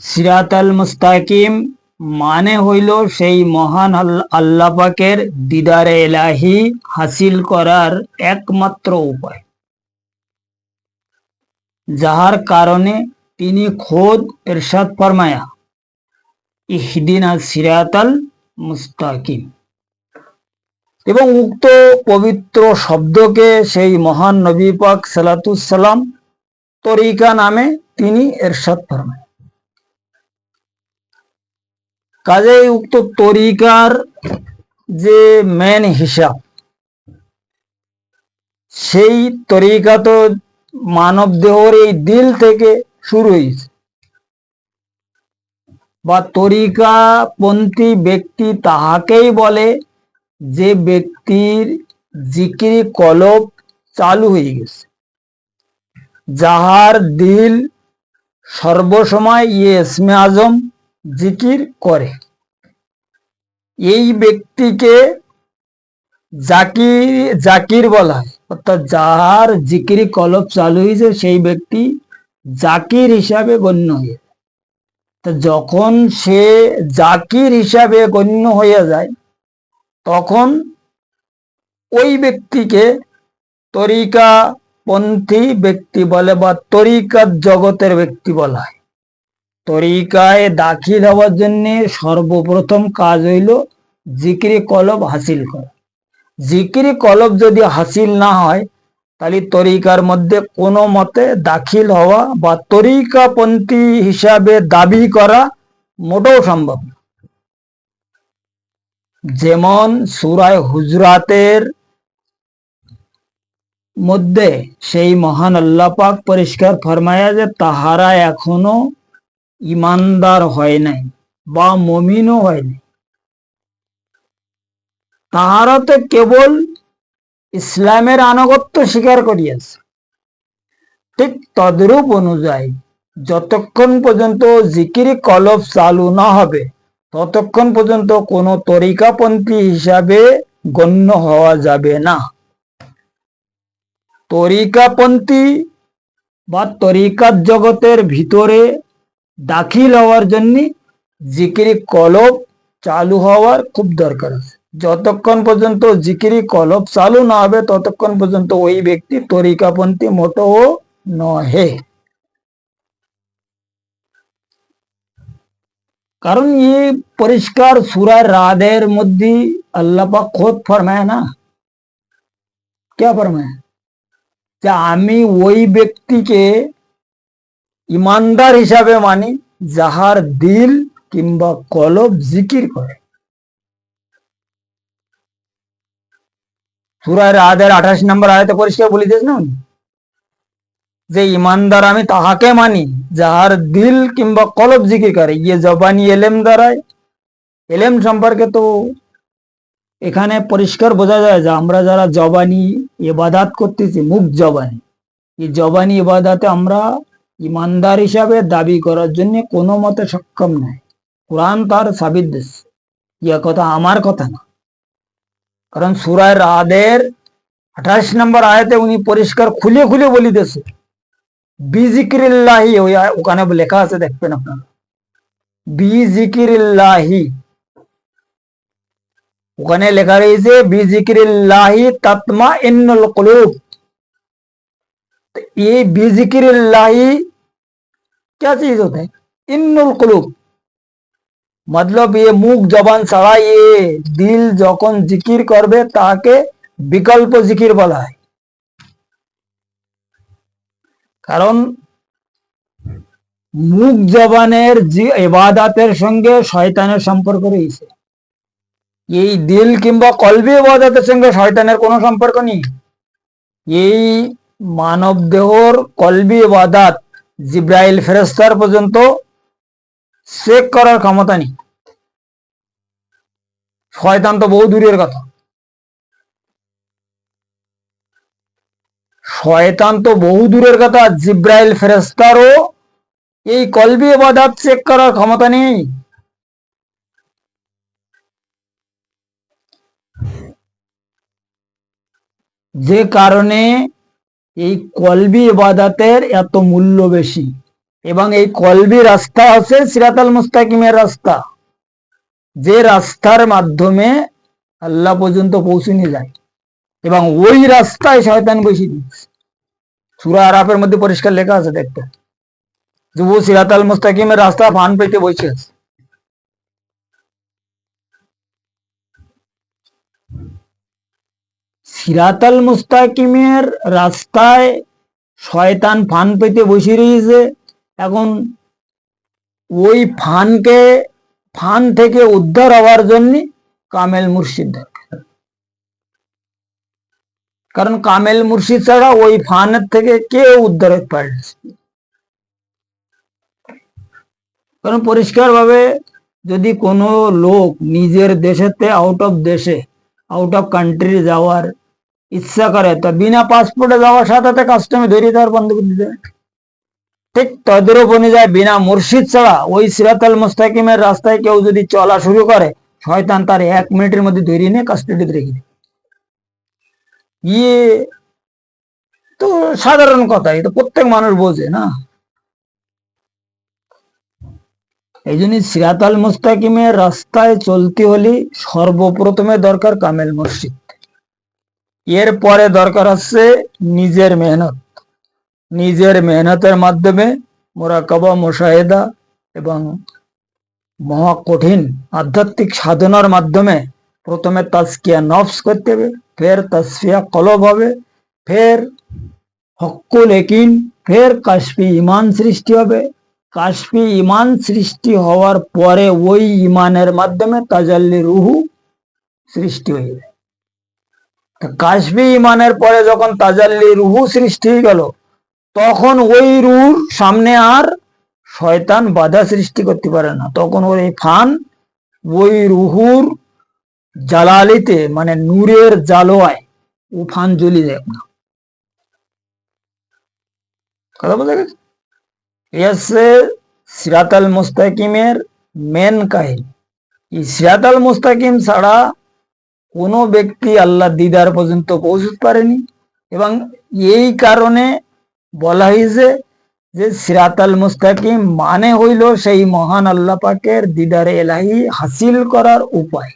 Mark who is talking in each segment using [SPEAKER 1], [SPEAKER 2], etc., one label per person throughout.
[SPEAKER 1] সিরাত আল মুস্তাকিম মানে হইল সেই মহান আল- আল্লাহ পাকের দিদারে এলাহি হাসিল করার একমাত্র উপায়। যাহার কারণে তিনি খোদ এরশাদ ফরমায়া, ইহদিনা সিরাতাল মুস্তাকিম। এবং উক্ত পবিত্র শব্দকে সেই মহান নবী পাক সালাতুসাল্লাম তরিকা নামে তিনি এরশাদ ফরমায়। কাজেই উক্ত তরিকার যে মেন হিসাব, সেই তরিকা তো মানব দেহর এই দিল থেকে শুরু হয়েছে। বা তরিকাপন্থী ব্যক্তি তাহাকেই বলে যে ব্যক্তির জিকিরি কলব চালু হয়ে গেছে। যাহার দিল সর্বসময় ইয়ে ইসমে আজম জিকির করে। এই ব্যক্তিকে জাকির জাকির বলা হয়। অর্থাৎ যাহার জিকিরি কলব চালু হয়েছে, সেই ব্যক্তি জাকির হিসাবে গণ্য হয়ে। তা যখন সে জাকির হিসাবে গণ্য হয়ে যায়, তখন ওই ব্যক্তিকে তরিকা পন্থী ব্যক্তি বলে বা তরিকাত জগতের ব্যক্তি বলা হয়। তরিকায় দাখিল হওয়ার জন্য সর্বপ্রথম কাজ হইল জিকিরি কলব হাসিল করা। জিকিরি কলব যদি হাসিল না হয়, তাহলে তরিকার মধ্যে কোনো মতে দাখিল হওয়া বা তরিকাপন্থী হিসাবে দাবি করা মোটেও সম্ভব না। যেমন সুরায় হুজরাতের মধ্যে সেই মহান আল্লাহ পাক পরিষ্কার ফরমায়া যে তাহারা এখনও ইমানদার হয় নাই বা মমিনও হয় নাই। তাহারা তো কেবল ইসলামের আনুগত্য স্বীকার করিয়াছে। ঠিক তদ্রূপ অনুযায়ী যতক্ষণ পর্যন্ত জিকিরি কলব চালু না হবে, ততক্ষণ পর্যন্ত কোনো তরিকাপন্থী হিসাবে গণ্য হওয়া যাবে না। তরিকাপন্থী বা তরিকাত জগতের ভিতরে দাখিল হওয়ার জন্য জিকিরি কলব চালু হওয়ার খুব দরকার আছে যতক্ষণ পর্যন্ত জিকিরি কলব চালু না হবে ততক্ষণ পর্যন্ত ওই ব্যক্তি তরিকাপন্থী মোটেও নহে কারণ ये পরিষ্কার সুরার রাদের মধ্যে আল্লাহ পাক খোদ ফরমায় না क्या ফরমায় যে আমি ওই ব্যক্তিকে ইমানদার হিসাবে মানি, যাহার দিল কিংবা কলব জিকির করে। সুরায় রাদের আঠাশ নম্বর আয়তে পরিষ্কার বলিতেছ না যে ইমানদার আমি তাহাকে মানি, যাহার দিল কিংবা কলব জিকির করে। ইয়ে জবানি এলেম দ্বারায়। এলেম সম্পর্কে তো এখানে পরিষ্কার বোঝা যায় যে আমরা যারা জবানি এবাদাত করতেছি, মুখ জবানি। এই জবানি এবাদাতে আমরা ইমানদার হিসাবে দাবি করার জন্য কোনো মতে সক্ষম নয়। কোরআন তার সাবিদ্দেশ ইয়া কথা আমার কথা না। কারণ সুরায় রাদের আঠাশ নম্বর আয়তে উনি পরিষ্কার খুলে খুলে বলিতেছে বিজিকিরিল্লাহি, ওই ওখানে লেখা আছে, দেখবেন আপনারা। বিজিকিরিল্লাহি। ওখানে লেখা রয়েছে, বিজিকিরিল্লাহি তাতমা ইন্নুল কলুব এই বিজিকিরিল্লাহি क्या चीज होता है इन्नुल कुलूब मतलब ये মুখ জবান ছাড়া ये দিল যখন জিকির করবে তাকে বিকল্প জিকির বলা হয় কারণ মুখ জবানের যে এবাদাতের সঙ্গে শয়তানের সম্পর্ক রয়েছে এই দিল কিংবা কলবি এবাদাতের সঙ্গে শয়তানের কোনো সম্পর্ক নেই এই মানব দেহর কলবি এবাদাত জিব্রাইল ফেরেস্তার পর্যন্ত চেক করার ক্ষমতা নেই। শয়তান তো বহু দূরের কথা। শয়তান তো বহু দূরের কথা, জিব্রাইল ফেরেস্তারও এই কলবি এবাদাত চেক করার ক্ষমতা নেই। যে কারণে এই কলবি ইবাদাতের এত মূল্য বেশি। এবং এই কলবি রাস্তা আছে সিরাতাল মুস্তাকিমের রাস্তা। যে রাস্তার মাধ্যমে আল্লাহ পর্যন্ত পৌঁছানো যায়। এবং ওই রাস্তায় শয়তান বসে দিচ্ছে। সুরা আরাফের মধ্যে পরিষ্কার লেখা আছে দেখতে। যে ও সিরাতাল মুস্তাকিমের রাস্তা ফান পেতে বসে আছে। সিরাতাল মুস্তাকিমের রাস্তায় শয়তান ফান পেতে বসে রয়েছে। এখন ওই ফানকে, ফান থেকে উদ্ধার হওয়ার জন্য কামেল মুর্শিদ। কারণ কামেল মুর্শিদ ছাড়া ওই ফানের থেকে কেউ উদ্ধার হতে পারে কারণ পরিষ্কার ভাবে যদি কোনো লোক নিজের দেশেতে আউট অফ দেশে আউট অফ কান্ট্রি যাওয়ার ইচ্ছা করে। তা বিনা পাসপোর্টে যাওয়ার সাথে সাথে কাস্টমে ধরিয়ে দেওয়ার বন্ধ করে দিতে। ঠিক তদ্রুপ অনুযায়ী বিনা মুর্শিদ ছাড়া ওই সিরাতাল মুস্তাকিমের রাস্তায় কেউ যদি চলা শুরু করে, শয়তান তার এক মিনিটের মধ্যে ধরিয়ে নিয়ে কাস্টডিতে রেখে দেবে ইয়ে তো সাধারণ কথা, এটা প্রত্যেক মানুষ বোঝে না। এই জন্য সিরাতাল মুস্তাকিমের রাস্তায় চলতে হলে সর্বপ্রথমে দরকার কামেল মসজিদ এর পরে দরকার হচ্ছে নিজের মেহনত। নিজের মেহনতের মাধ্যমে মোরাকাবা, মোশাহেদা এবং মহা কঠিন আধ্যাত্মিক সাধনার মাধ্যমে প্রথমে তাজকিয়া নফস করতে হবে, ফের তসফিয়া কলব হবে, ফের হকুল একিন ফের কাশফি ইমান সৃষ্টি হবে। কাশফি ইমান সৃষ্টি হওয়ার পরে ওই ইমানের মাধ্যমে তাজাল্লি রুহু সৃষ্টি হয়ে কাশফি ইমানের পরে যখন তাজাল্লি রুহু সৃষ্টি হয়ে গেল, তখন ওই রুর সামনে আর শয়তান বাধা সৃষ্টি করতে পারে না। তখন ওর এই ফান ওই রুহুর জালালিতে মানে নূরের জালোয়ায় ও ফান জ্বলি যায় না কথা বোঝা গেছে? সিরাতাল মুস্তাকিমের মেন কাহিনী। এই সিরাতাল মুস্তাকিম ছাড়া কোনো ব্যক্তি আল্লাহ দিদার পর্যন্ত পৌঁছতে পারেনি। এবং এই কারণে বলা হয়েছে যে সিরাতাল মুস্তাকিম মানে হইল সেই মহান আল্লাহ পাকের দিদারে এলাহি হাসিল করার উপায়।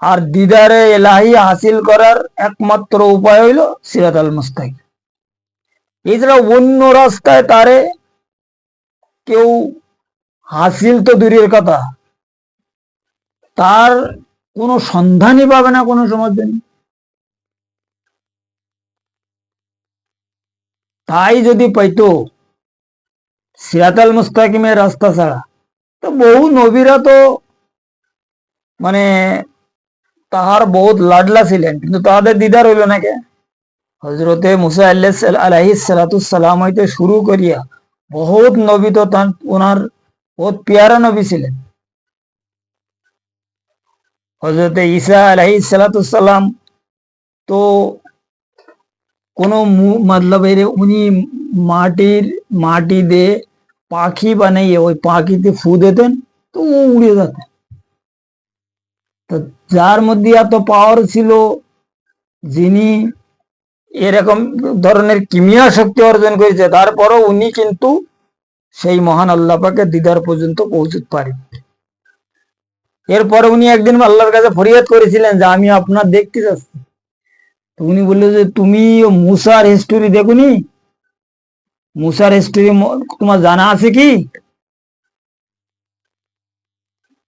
[SPEAKER 1] আর দিদারে এলাহি হাসিল করার একমাত্র উপায় হইল সিরাতাল মুস্তাকিম। এছাড়া অন্য রাস্তায় তারে কেউ হাসিল তো দূরের কথা তার কোনো সন্ধানই পাবে না কোনো সমাজ তাই যদি পাইতো, সিরাতাল মুস্তাকিমের রাস্তা ছাড়া, তো বহু নবীরা তো মানে তাহার বহুত লাডলা ছিলেন, কিন্তু তাদের দিদার হইল না কে? হজরতে মুসা আলাহি সালাতাম হইতে শুরু করিয়া বহুত নবী তো তার ওনার বহুত পেয়ারা নবী ছিলেন। হজরতে ঈসা আলাহি সালাতাম তো কোনো মতলব উনি মাটির, মাটি দিয়ে পাখি বানাইয়ে ওই পাখিতে ফু দিতেন, তো ও উড়ে যেত। তো যার মধ্যে এত পাওয়ার ছিল, যিনি এরকম ধরনের কিমিয়া শক্তি অর্জন করেছে, তারপরও উনি কিন্তু সেই মহান আল্লাহ পাকে দিদার পর্যন্ত পৌঁছতে পারেন এরপরে উনি একদিন আল্লাহর কাছে ফরিয়াদ করেছিলেন যে, আমি আপনার দেখতে যাচ্ছি। তো উনি বলল যে, তুমি মুসার হিস্টোরি দেখুনি? মুসার হিস্টোরি তোমার জানা আছে কি?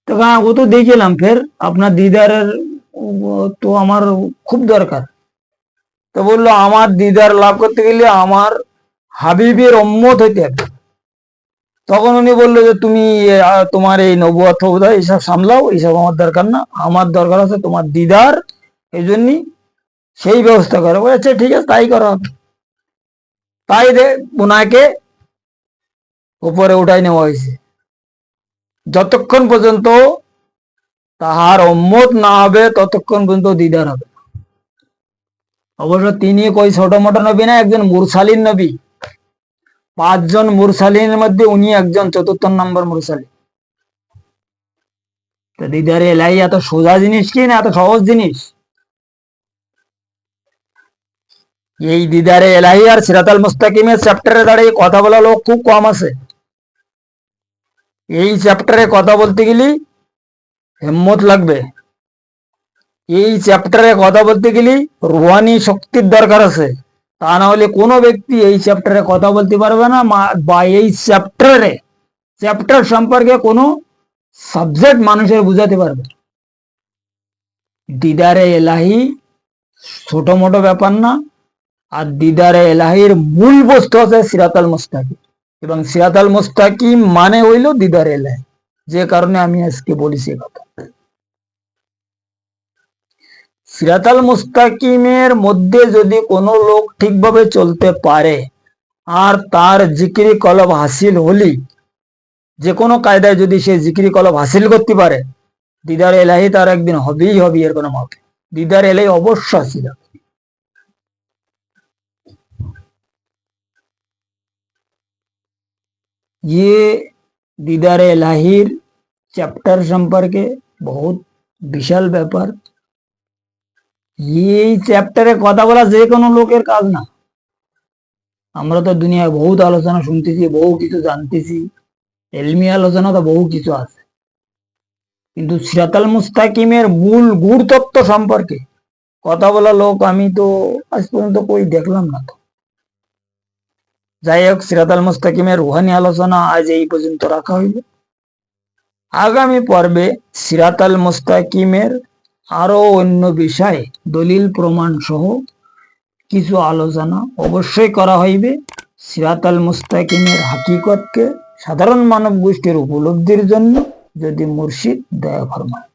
[SPEAKER 1] তো হ্যাঁ ও তো দেখলাম, ফের আপনার দিদারের তো আমার খুব দরকার। তো বলল, আমার দিদার লাভ করতে গেলে আমার হাবিবের অম্মত হইতে হবে। তখন উনি বলল যে তুমি তোমার এই নবুয়াত ফবুদা এইসব সামলাও এইসব আমার দরকার না। আমার দরকার আছে তোমার দিদার এই জন্যই সেই ব্যবস্থা করো। বলে, আচ্ছা ঠিক আছে তাই করো। তাই দে ওনাকে উপরে উঠাই নেওয়া হয়েছে। যতক্ষণ পর্যন্ত তাহার অম্মত না হবে ততক্ষণ পর্যন্ত দিদার হবে অবশ্য তিনি কই ছোট মোটো নবী না একজন মুরসালিন নবী। পাঁচজন মুরসালিনের মধ্যে উনি একজন চতুর্থ নম্বর মুরসালিন তো দিদারে এলাই, এত সোজা জিনিস কি না? এত সহজ জিনিস। এই দিদারে এলাহি আর সিরাতাল মুস্তাকিমের চ্যাপ্টারে দাঁড়িয়ে কথা বলা লোক খুব কম আছে। এই চ্যাপ্টারে কথা বলতে গেলে হেম্মত লাগবে। এই চ্যাপ্টারে কথা বলতে গেলে রুহানি শক্তির দরকার আছে। তা না হলে কোনো ব্যক্তি এই চ্যাপ্টারে কথা বলতে পারবে না বা এই চ্যাপ্টারে চ্যাপ্টার সম্পর্কে কোনো সাবজেক্ট মানুষের বুঝাতে পারবে। দিদারে এলাহি ছোট মোটো ব্যাপার না, আর দিদারে এলাহির মূল বস্তু আছে সিরাতাল মুস্তাকিম। এবং সিরাতাল মুস্তাকিম মানে হইল দিদারে এলাহি। যে কারণে আমি আজকে বলেছি এ কথা। সিরাতাল মুস্তাকিমের মধ্যে যদি কোনো লোক ঠিকভাবে চলতে পারে আর তার জিকিরি কলব হাসিল হলি, যে কোনো কায়দায় যদি সে জিকিরি কলব হাসিল করতে পারে, দিদার এলাহি তার একদিন হবেই হবে, এর কোনো মত দিদার এলাহি অবশ্য ছিল ये দিদার এলাহির চ্যাপ্টার সম্পর্কে বহুত বিশাল ব্যাপার। এই চ্যাপ্টারে কথা বলা যে কোনো লোকের কাজ না। আমরা তো দুনিয়ায় বহুত আলোচনা শুনতেছি, বহু কিছু জানতেছি। এলমি আলোচনা তো বহু কিছু আছে। কিন্তু সিরাতাল মুস্তাকিমের মূল গুড় সম্পর্কে কথা বলা লোক আমি তো আজ পর্যন্ত কই দেখলাম না তো। যাই হোক, সিরাতাল মুস্তাকিমের রুহানি আলোচনা আজ এই পর্যন্ত রাখা হইল। আগামী পর্বে সিরাতাল মুস্তাকিমের আরও অন্য বিষয়ে, দলিল প্রমাণ সহ কিছু আলোচনা অবশ্যই করা হইবে। সিরাতাল মুস্তাকিমের হাকিকতকে সাধারণ মানব গোষ্ঠীর উপলব্ধির জন্য যদি মুর্শিদ দয়া ফরমায়।